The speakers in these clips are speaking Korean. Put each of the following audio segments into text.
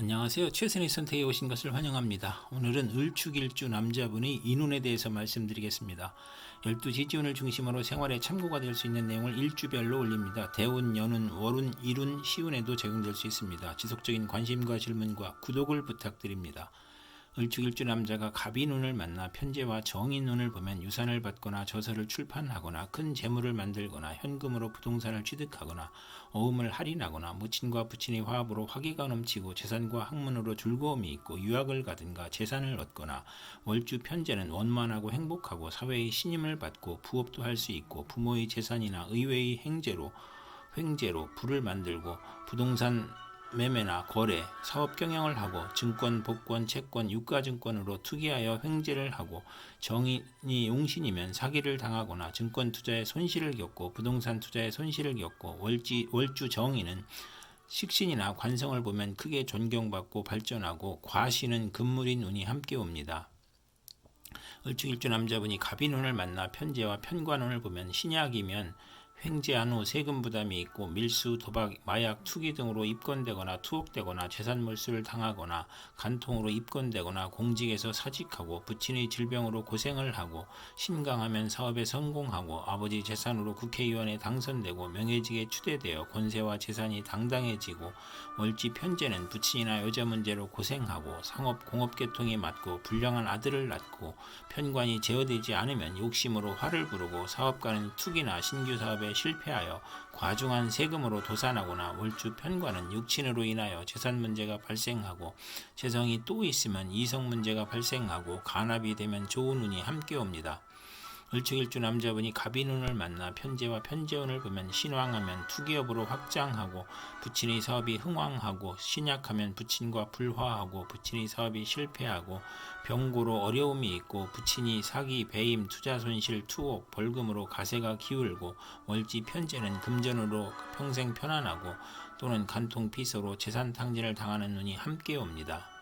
안녕하세요. 최선의 선택에 오신 것을 환영합니다. 오늘은 을축일주 남자분의 인운에 대해서 말씀드리겠습니다. 12지지운을 중심으로 생활에 참고가 될 수 있는 내용을 일주별로 올립니다. 대운, 연운, 월운, 일운, 시운에도 적용될 수 있습니다. 지속적인 관심과 질문과 구독을 부탁드립니다. 을축일주 남자가 갑인운을 만나 편제와 정인운을 보면 유산을 받거나 저서를 출판하거나 큰 재물을 만들거나 현금으로 부동산을 취득하거나 어음을 할인하거나 모친과 부친의 화합으로 화기가 넘치고 재산과 학문으로 즐거움이 있고 유학을 가든가 재산을 얻거나 월주 편제는 원만하고 행복하고 사회의 신임을 받고 부업도 할 수 있고 부모의 재산이나 의외의 행제로 횡재로 부를 만들고 부동산 매매나 거래, 사업 경영을 하고 증권, 복권, 채권, 유가증권으로 투기하여 횡재를 하고 정인이 용신이면 사기를 당하거나 증권 투자에 손실을 겪고 부동산 투자에 손실을 겪고 월지, 월주 정인은 식신이나 관성을 보면 크게 존경받고 발전하고 과신은 금물인 운이 함께 옵니다. 을축일주 남자분이 갑인운을 만나 편제와 편관운을 보면 신약이면 횡재한 후 세금 부담이 있고 밀수, 도박, 마약, 투기 등으로 입건되거나 투옥되거나 재산 몰수를 당하거나 간통으로 입건되거나 공직에서 사직하고 부친의 질병으로 고생을 하고 신강하면 사업에 성공하고 아버지 재산으로 국회의원에 당선되고 명예직에 추대되어 권세와 재산이 당당해지고 월지 편제는 부친이나 여자 문제로 고생하고 상업 공업 계통이 맞고 불량한 아들을 낳고 편관이 제어되지 않으면 욕심으로 화를 부르고 사업가는 투기나 신규 사업에 실패하여 과중한 세금으로 도산하거나 월주 편관은 육친으로 인하여 재산 문제가 발생하고 재성이 또 있으면 이성 문제가 발생하고 간합이 되면 좋은 운이 함께 옵니다. 을축일주 남자분이 갑인운을 만나 편제와 편제운을 보면 신왕하면 투기업으로 확장하고 부친의 사업이 흥왕하고 신약하면 부친과 불화하고 부친의 사업이 실패하고 병고로 어려움이 있고 부친이 사기, 배임, 투자 손실, 투옥, 벌금으로 가세가 기울고 월지 편제는 금전으로 평생 편안하고 또는 간통 피서로 재산 탕진을 당하는 눈이 함께 옵니다.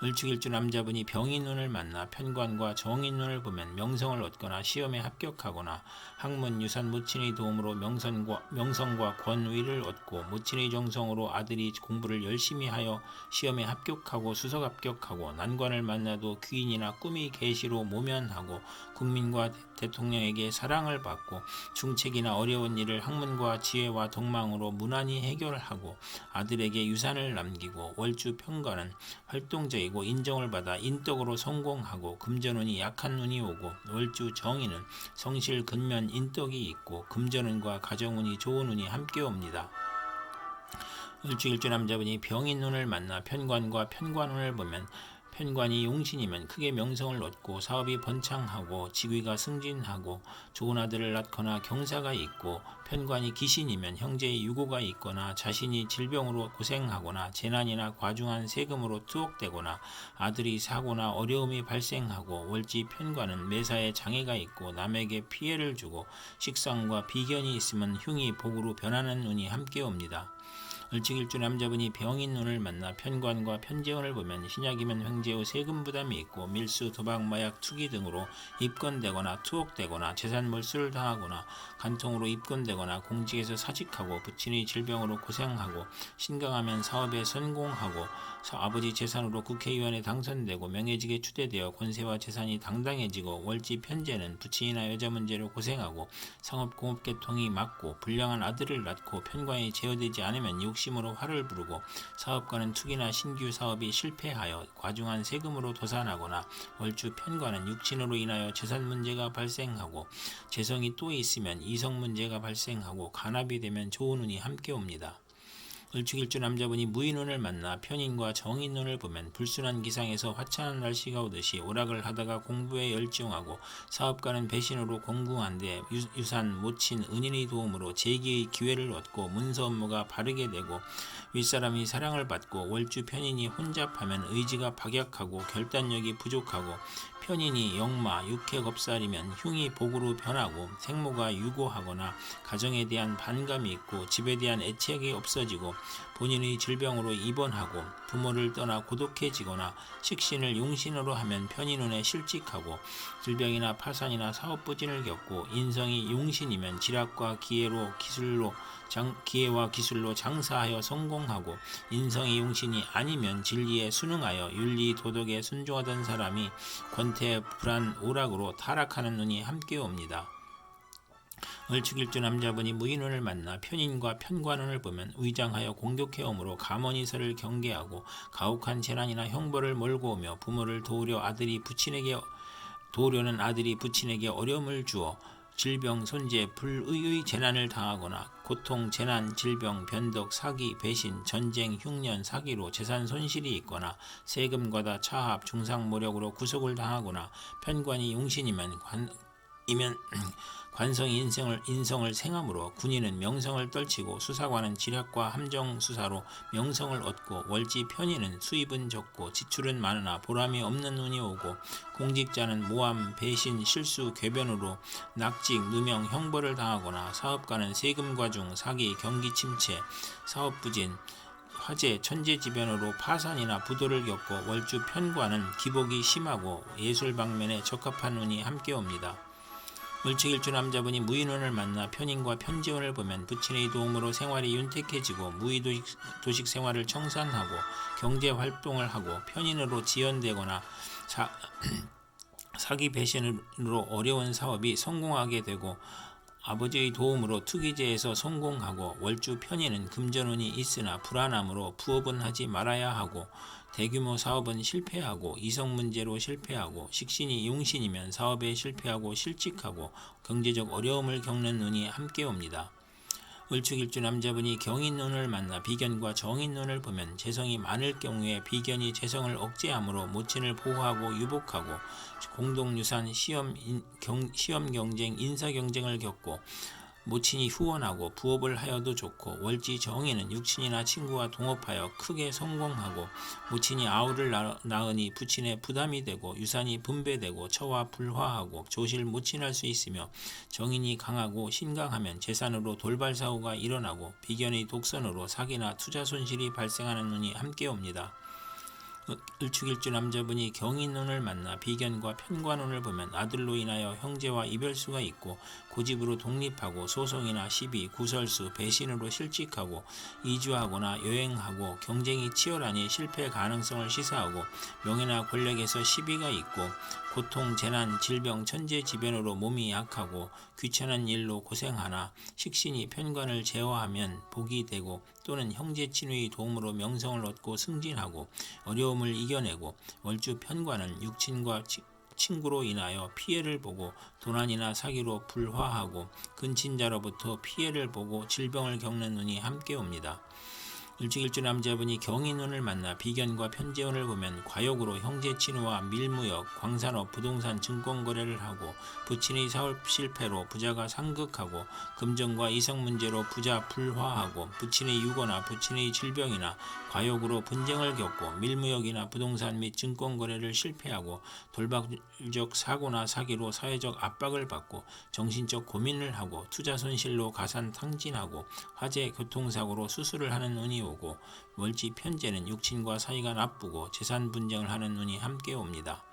을축일주 남자분이 병인운을 만나 편관과 정인운을 보면 명성을 얻거나 시험에 합격하거나 학문 유산 모친의 도움으로 명성과, 명성과 권위를 얻고 모친의 정성으로 아들이 공부를 열심히 하여 시험에 합격하고 수석 합격하고 난관을 만나도 귀인이나 꿈이 계시로 모면하고 국민과 대통령에게 사랑을 받고 중책이나 어려운 일을 학문과 지혜와 덕망으로 무난히 해결하고 아들에게 유산을 남기고 월주 편관은 활동적이 고 인정을 받아 인덕으로 성공하고 금전운이 약한 눈이 오고 월주 정인은 성실 근면 인덕이 있고 금전운과 가정운이 좋은 운이 함께 옵니다. 을주일주 남자분이 병인 눈을 만나 편관과 편관운을 보면 편관이 용신이면 크게 명성을 얻고 사업이 번창하고 직위가 승진하고 좋은 아들을 낳거나 경사가 있고 편관이 기신이면 형제의 유고가 있거나 자신이 질병으로 고생하거나 재난이나 과중한 세금으로 투옥되거나 아들이 사고나 어려움이 발생하고 월지 편관은 매사에 장애가 있고 남에게 피해를 주고 식상과 비견이 있으면 흉이 복으로 변하는 운이 함께 옵니다. 을직일주 남자분이 병인 눈을 만나 편관과 편재원을 보면 신약이면 횡재 후 세금 부담이 있고 밀수, 도박, 마약, 투기 등으로 입건되거나 투옥되거나 재산 몰수를 당하거나 간통으로 입건되거나 공직에서 사직하고 부친의 질병으로 고생하고 신강하면 사업에 성공하고 아버지 재산으로 국회의원에 당선되고 명예직에 추대되어 권세와 재산이 당당해지고 월지 편제는 부친이나 여자 문제로 고생하고 상업공업계통이 맞고 불량한 아들을 낳고 편관이 제어되지 않으면 욕심으로 화를 부르고 사업가는 투기나 신규 사업이 실패하여 과중한 세금으로 도산하거나 월주 편관은 육친으로 인하여 재산 문제가 발생하고 재성이 또 있으면 이성 문제가 발생하고 간합이 되면 좋은 운이 함께 옵니다. 을축일주 남자분이 무인운을 만나 편인과 정인운을 보면 불순한 기상에서 화창한 날씨가 오듯이 오락을 하다가 공부에 열중하고 사업가는 배신으로 공궁한데 유, 산 모친 은인의 도움으로 재기의 기회를 얻고 문서 업무가 바르게 되고 윗사람이 사랑을 받고 월주 편인이 혼잡하면 의지가 박약하고 결단력이 부족하고 편인이 영마, 육해겁살이면 흉이 복으로 변하고 생모가 유고하거나 가정에 대한 반감이 있고 집에 대한 애착이 없어지고 본인의 질병으로 입원하고 부모를 떠나 고독해지거나 식신을 용신으로 하면 편의 눈에 실직하고 질병이나 파산이나 사업 부진을 겪고 인성이 용신이면 지략과 기회로 기술로 장, 기회와 기술로 장사하여 성공하고 인성이 용신이 아니면 진리에 순응하여 윤리 도덕에 순종하던 사람이 권태 불안 오락으로 타락하는 눈이 함께 옵니다. 을축일주 남자분이 무인원을 만나 편인과 편관원을 보면 위장하여 공격해 오므로 가머니서를 경계하고 가혹한 재난이나 형벌을 몰고 오며 부모를 도우려 아들이 부친에게 도우려는 아들이 부친에게 어려움을 주어 질병, 손재, 불의의 재난을 당하거나 고통, 재난, 질병, 변덕, 사기, 배신, 전쟁, 흉년, 사기로 재산 손실이 있거나 세금 과다, 차합, 중상 모력으로 구속을 당하거나 편관이 용신이면 관, 이면 관성이 인성을, 인성을 생함으로 군인은 명성을 떨치고 수사관은 지략과 함정 수사로 명성을 얻고 월지 편의는 수입은 적고 지출은 많으나 보람이 없는 눈이 오고 공직자는 모함, 배신, 실수, 궤변으로 낙직, 누명, 형벌을 당하거나 사업가는 세금 과중, 사기, 경기 침체, 사업 부진, 화재, 천재지변으로 파산이나 부도를 겪고 월주 편관은 기복이 심하고 예술 방면에 적합한 운이 함께 옵니다. 을칙일주 남자분이 무인원을 만나 편인과 편지원을 보면 부친의 도움으로 생활이 윤택해지고 무의도식 도식 생활을 청산하고 경제 활동을 하고 편인으로 지연되거나 사, 사기 배신으로 어려운 사업이 성공하게 되고 아버지의 도움으로 투기제에서 성공하고 월주 편의는 금전운이 있으나 불안함으로 부업은 하지 말아야 하고 대규모 사업은 실패하고 이성 문제로 실패하고 식신이 용신이면 사업에 실패하고 실직하고 경제적 어려움을 겪는 운이 함께 옵니다. 을축일주 남자분이 경인눈을 만나 비견과 정인눈을 보면 재성이 많을 경우에 비견이 재성을 억제함으로 모친을 보호하고 유복하고 공동유산 시험, 시험 경쟁, 인사 경쟁을 겪고 모친이 후원하고 부업을 하여도 좋고 월지 정의는 육친이나 친구와 동업하여 크게 성공하고 모친이 아우를 낳으니 부친의 부담이 되고 유산이 분배되고 처와 불화하고 조실 모친할 수 있으며 정인이 강하고 신강하면 재산으로 돌발 사고가 일어나고 비견의 독선으로 사기나 투자 손실이 발생하는 눈이 함께 옵니다. 을축일주 남자분이 경인눈을 만나 비견과 편관운을 보면 아들로 인하여 형제와 이별수가 있고 고집으로 독립하고 소송이나 시비, 구설수, 배신으로 실직하고 이주하거나 여행하고 경쟁이 치열하니 실패 가능성을 시사하고 명예나 권력에서 시비가 있고 고통, 재난, 질병, 천재지변으로 몸이 약하고 귀찮은 일로 고생하나 식신이 편관을 제어하면 복이 되고 또는 형제 친구의 도움으로 명성을 얻고 승진하고 어려움을 이겨내고 월주 편관은 육친과 친구로 인하여 피해를 보고 도난이나 사기로 불화하고 근친자로부터 피해를 보고 질병을 겪는 눈이 함께 옵니다. 일찍일주 남자분이 경인운을 만나 비견과 편재운을 보면 과욕으로 형제 친우와 밀무역, 광산업, 부동산 증권 거래를 하고 부친의 사업 실패로 부자가 상극하고 금전과 이성 문제로 부자 불화하고 부친의 유거나 부친의 질병이나 과욕으로 분쟁을 겪고 밀무역이나 부동산 및 증권 거래를 실패하고 돌박적 사고나 사기로 사회적 압박을 받고 정신적 고민을 하고 투자 손실로 가산 탕진하고 화재 교통사고로 수술을 하는 운이 오고 월지 편제는 육친과 사이가 나쁘고 재산 분쟁을 하는 눈이 함께 옵니다.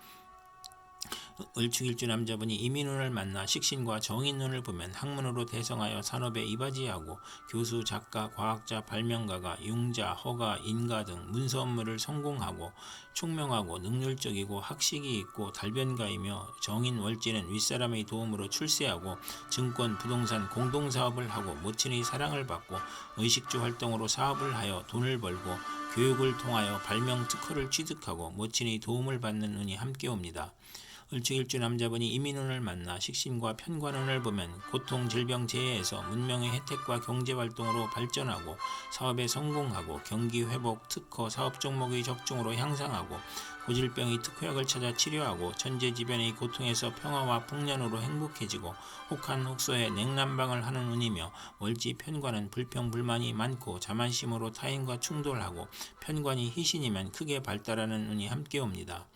을축일주 남자분이 이민운을 만나 식신과 정인운을 보면 학문으로 대성하여 산업에 이바지하고 교수, 작가, 과학자, 발명가가 융자, 허가, 인가 등 문서 업무를 성공하고 총명하고 능률적이고 학식이 있고 달변가이며 정인 월지는 윗사람의 도움으로 출세하고 증권, 부동산, 공동사업을 하고 모친의 사랑을 받고 의식주 활동으로 사업을 하여 돈을 벌고 교육을 통하여 발명 특허를 취득하고 모친의 도움을 받는 운이 함께 옵니다. 을축일주 남자분이 이민운을 만나 식신과 편관운을 보면 고통, 질병, 재해에서 문명의 혜택과 경제활동으로 발전하고 사업에 성공하고 경기 회복, 특허, 사업 종목의 적중으로 향상하고 고질병의 특효약을 찾아 치료하고 천재지변의 고통에서 평화와 풍년으로 행복해지고 혹한 혹소에 냉난방을 하는 운이며 월지 편관은 불평 불만이 많고 자만심으로 타인과 충돌하고 편관이 희신이면 크게 발달하는 운이 함께 옵니다.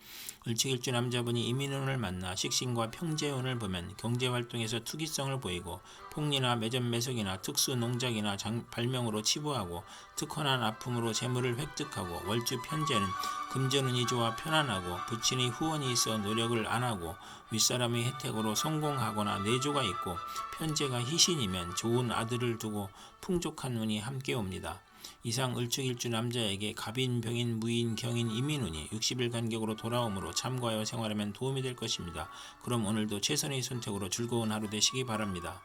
을칙일주 남자분이 이민 운을 만나 식신과 평재운을 보면 경제활동에서 투기성을 보이고 폭리나 매점 매석이나 특수 농작이나 장- 발명으로 치부하고 특허난 아픔으로 재물을 획득하고 월주 편제는 금전운이 좋아 편안하고 부친이 후원이 있어 노력을 안 하고 윗사람의 혜택으로 성공하거나 내조가 있고 편제가 희신이면 좋은 아들을 두고 풍족한 운이 함께 옵니다. 이상 을축일주 남자에게 갑인, 병인, 무인, 경인, 이민운이 60일 간격으로 돌아오므로 참고하여 생활하면 도움이 될 것입니다. 그럼 오늘도 최선의 선택으로 즐거운 하루 되시기 바랍니다.